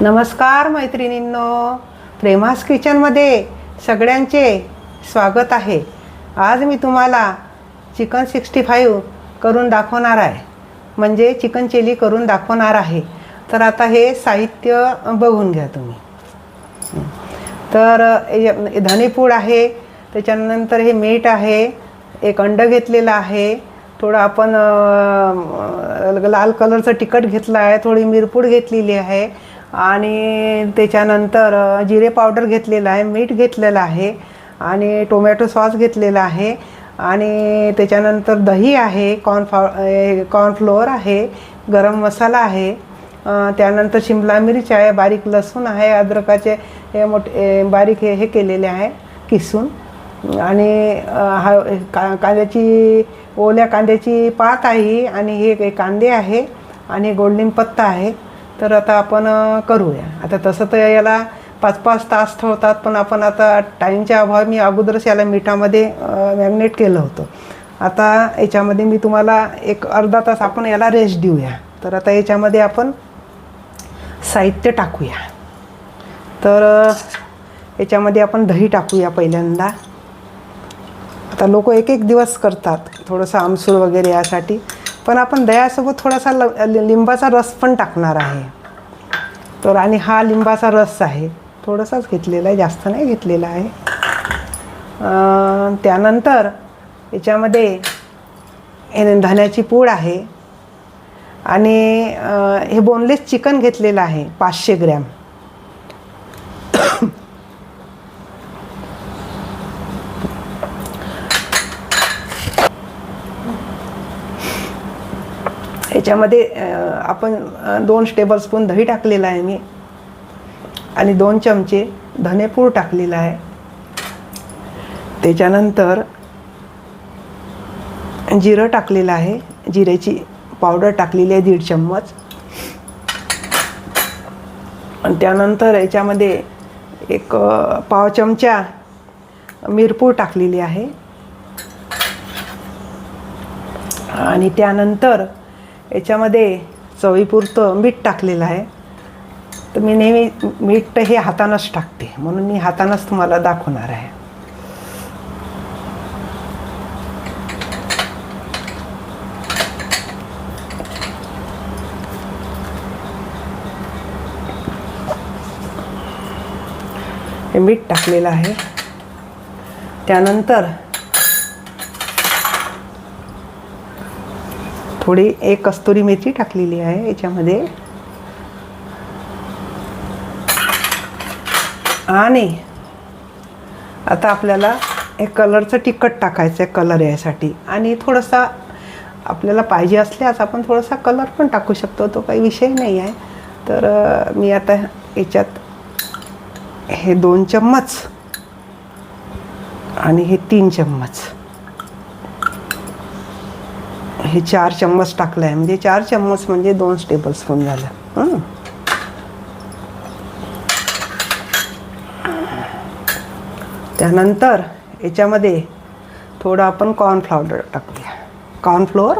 नमस्कार मैत्रिणींनो. प्रेमास किचनमध्ये सगळ्यांचे स्वागत आहे. आज मी तुम्हाला चिकन सिक्स्टी फाईव्ह करून दाखवणार आहे. म्हणजे चिकन चिली करून दाखवणार आहे. तर आता हे साहित्य बघून घ्या तुम्ही. तर धनेपूड आहे. त्याच्यानंतर हे मीठ आहे. एक अंड घेतलेलं आहे. थोडं आपण लाल कलरचं तिखट घेतलं आहे थोडी मिरपूड घेतलेली आहे आणि त्याच्यानंतर जिरे पावडर घेतलेलं आहे मीठ घेतलेलं आहे आणि टोमॅटो सॉस घेतलेला आहे आणि त्याच्यानंतर दही आहे कॉर्नफ्लॉ कॉर्नफ्लोअर आहे गरम मसाला आहे त्यानंतर शिमला मिरच आहे बारीक लसूण आहे अद्रकाचे हे मोठे बारीक हे हे केलेले आहे किसून आणि हा का कांद्याची ओल्या कांद्याची पात आहे आणि हे कांदे आहे आणि गोल्डन पत्ता आहे. तर आता आपण करूया. आता तसं तर याला पाच पाच तास ठेवतात पण आपण आता टाईमच्या अभाव मी अगोदरच याला मिठामध्ये मॅग्नेट केलं होतं. आता याच्यामध्ये मी तुम्हाला एक अर्धा तास आपण याला रेस्ट देऊया. तर आता याच्यामध्ये आपण साहित्य टाकूया. तर याच्यामध्ये आपण दही टाकूया पहिल्यांदा. आता लोक एक एक दिवस करतात थोडंसं आमसूर वगैरे यासाठी. पण आपण दह्यासोबत थोडासा ल लिंबाचा रस पण टाकणार आहे. तर आणि हा लिंबाचा रस आहे थोडासाच घेतलेला आहे जास्त नाही घेतलेला आहे. त्यानंतर याच्यामध्ये हे धण्याची पूड आहे. आणि हे बोनलेस चिकन घेतलेलं आहे पाचशे ग्रॅम. याच्यामध्ये आपण दोन टेबल स्पून दही टाकलेलं आहे मी. आणि दोन चमचे धनेपूड टाकलेला आहे. त्याच्यानंतर जिरं टाकलेलं आहे. जिऱ्याची पावडर टाकलेली आहे दीड चम्मच. आणि त्यानंतर याच्यामध्ये एक पाव चमचा मिरपूड टाकलेली आहे. आणि त्यानंतर याच्यामध्ये चवीपुरतं मीठ टाकलेलं आहे. तर मी नेहमी मीठ हे हातानंच टाकते. म्हणून मी हातानंच तुम्हाला दाखवणार आहे. हे मीठ टाकलेलं आहे. त्यानंतर थोडी एक कस्तुरी मेथी टाकलेली आहे याच्यामध्ये. आणि आता आपल्याला हे कलरचं तिखट टाकायचं आहे कलर यासाठी. आणि थोडासा आपल्याला पाहिजे असल्यास आपण थोडासा कलर पण टाकू शकतो तो काही विषय नाही आहे. तर मी आता याच्यात हे दोन चम्मच आणि हे तीन चम्मच. हे चार चम्मच टाकलं आहे म्हणजे चार चम्मच म्हणजे दोन टेबल स्पून झालं. त्यानंतर याच्यामध्ये थोडं आपण कॉर्नफ्लावर टाकूया. कॉर्नफ्लोअर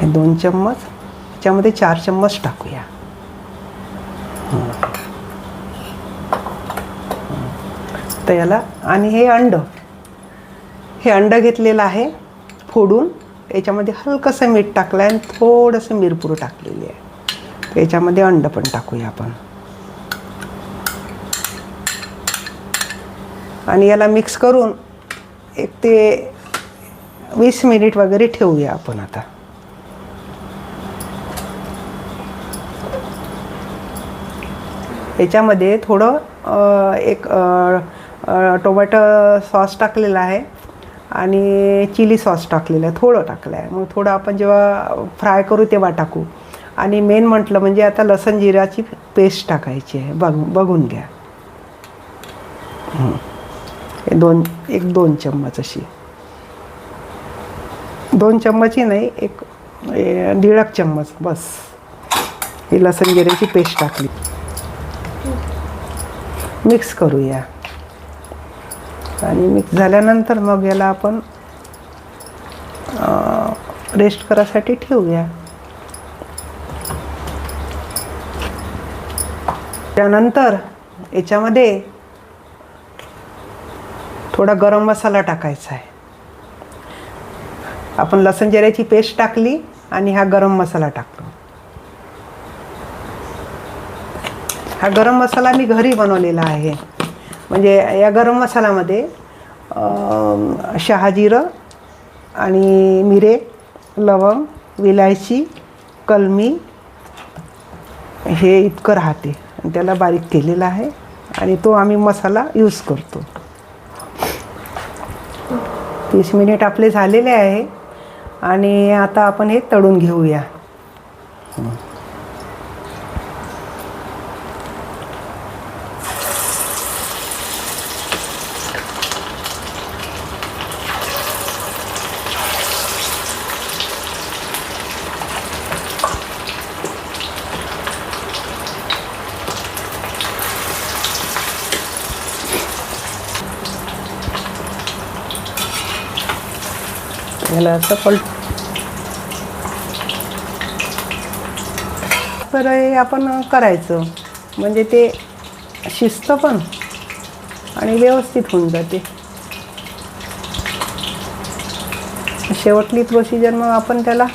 हे. दोन चम्मच. याच्यामध्ये चार चम्मच टाकूया. तर याला आणि हे अंड. हे अंड घेतलेलं आहे. फोडून याच्यामध्ये हलकंसं मीठ टाकलं आहे आणि थोडंसं मिरपूर टाकलेली आहे. याच्यामध्ये अंड पण टाकूया आपण. आणि याला मिक्स करून एक ते वीस मिनिट वगैरे ठेवूया आपण आता. याच्यामध्ये थोडं एक टोमॅटो सॉस टाकलेला आहे. आणि चिली सॉस टाकलेलं आहे थोडं टाकलं आहे मग थोडं आपण जेव्हा फ्राय करू तेव्हा टाकू. आणि मेन म्हटलं म्हणजे आता लसण जिऱ्याची पेस्ट टाकायची आहे. बघ बघून घ्या. हे. दोन एक दोन चम्मच अशी. दोन चम्मचही नाही एक दीडक चम्मच बस. ही लसण जिऱ्याची पेस्ट टाकली. मिक्स करूया. आणि मिक्स झाल्यानंतर मग याला आपण रेस्ट करायसाठी ठेवूया. त्यानंतर याच्यामध्ये थोडा गरम मसाला टाकायचा आहे. आपण लसण जिऱ्याची पेस्ट टाकली आणि हा गरम मसाला टाकतो. हा गरम मसाला मी घरी बनवलेला आहे. म्हणजे या गरम मसाल्यामध्ये शहाजिरं आणि मिरे लवंग विलायची कलमी हे इतकं राहते. आणि त्याला बारीक केलेलं आहे आणि तो आम्ही मसाला यूज करतो. तीस मिनिट आपले झालेले आहे आणि आता आपण हे तळून घेऊया. याला असं पल तर हे आपण करायचं. म्हणजे ते शिस्त पण आणि व्यवस्थित होऊन जाते. शेवटली प्रोसिजर मग आपण त्याला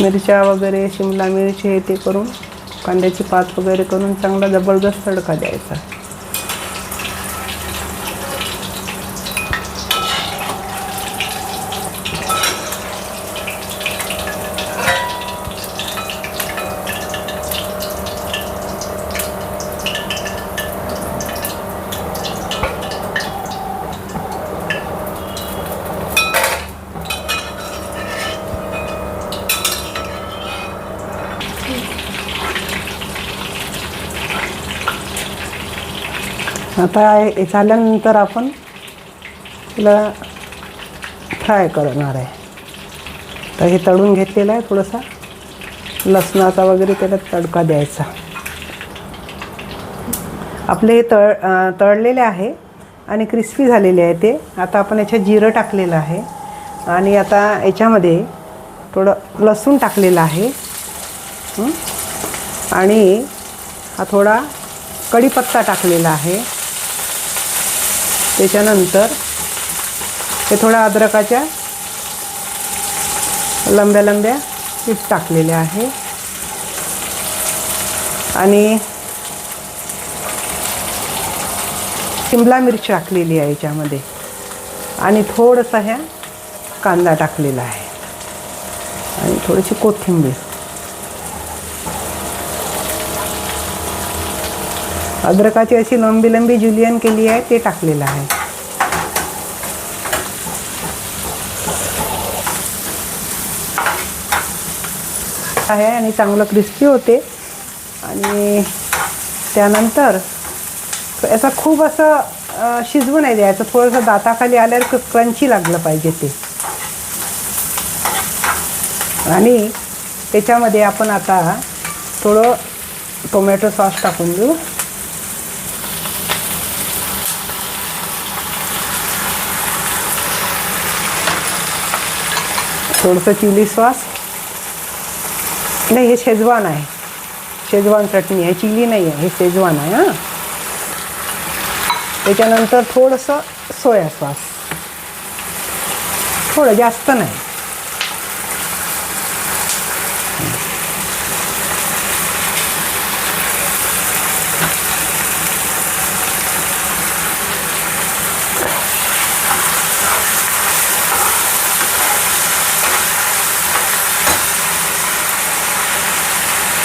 मिरच्या वगैरे शिमला मिरची हे ते करून कांद्याची पात वगैरे करून चांगला जबरदस्त तडका द्यायचा. आता झाल्यानंतर आपण तिला फ्राय करणार आहे. तर हे तळून घेतलेलं आहे थोडंसं. लसणाचा वगैरे त्याला तडका द्यायचा. आपले हे तळ तळलेले आहे आणि क्रिस्पी झालेले आहे ते. आता आपण याच्यात जिरं टाकलेलं आहे. आणि आता याच्यामध्ये थोडं लसूण टाकलेलं आहे. आणि हा थोडा कढीपत्ता टाकलेला आहे. त्याच्यानंतर हे थोड्या अद्रकाच्या लंब्या लंब्या पीठ टाकलेल्या आहे. आणि शिमला मिरची टाकलेली आहे याच्यामध्ये. आणि थोडंसं ह्या कांदा टाकलेला आहे. आणि थोडीशी कोथिंबीर. अद्रकाची अशी लंबी लंबी जुलियन केली आहे ते टाकलेलं आहे. आहे आणि चांगलं क्रिस्पी होते. आणि त्यानंतर याचा खूप असं शिजवू नाही द्यायचं. थोडंसं दाताखाली आल्यावर क्रंची लागलं पाहिजे ते. आणि त्याच्यामध्ये आपण आता थोडं टोमॅटो सॉस टाकून देऊ. थोडंसं चिली सॉस नाही हे शेजवान आहे. शेजवान चटणी आहे. चिली नाही आहे. हे शेजवान आहे हां. त्याच्यानंतर थोडंसं सोया सॉस थोडं जास्त नाही.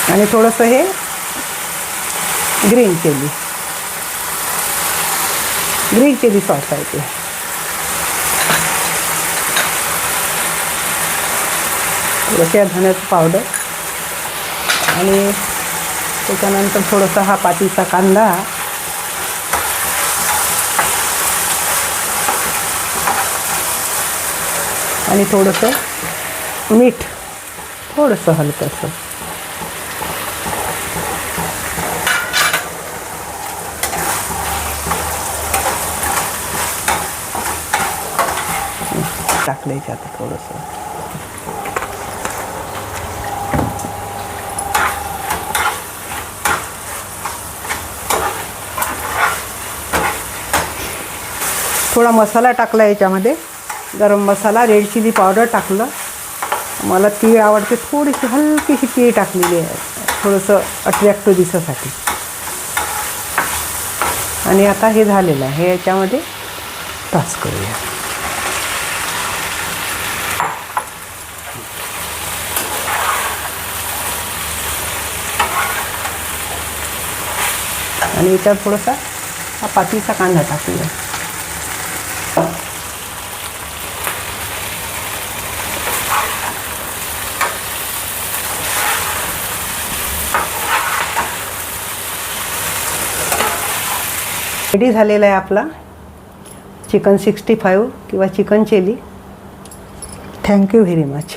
आणि थोडंसं हे green chilli. Green chilli sauce आहे ते. थोडंसं धण्याचं पावडर. आणि त्याच्यानंतर थोडंसं हा पातीचा कांदा. आणि थोडंसं मीठ. थोडंसं हलकंसं. टाकलं आता थोडंसं. थोडा मसाला टाकला याच्यामध्ये. गरम मसाला रेड चिली पावडर टाकलं. मला तीळ आवडते थोडीशी हलकीशी तीळ टाकलेली आहे. थोडंसं अट्रॅक्टिव्ह दिसासाठी. आणि आता हे झालेलं आहे. याच्यामध्ये टॉस करूया. आणि इतर थोडासा हा पातीचा कांदा टाकूया. रेडी झालेला आहे आपला चिकन सिक्स्टी फाईव्ह किंवा chicken chilli thank you very much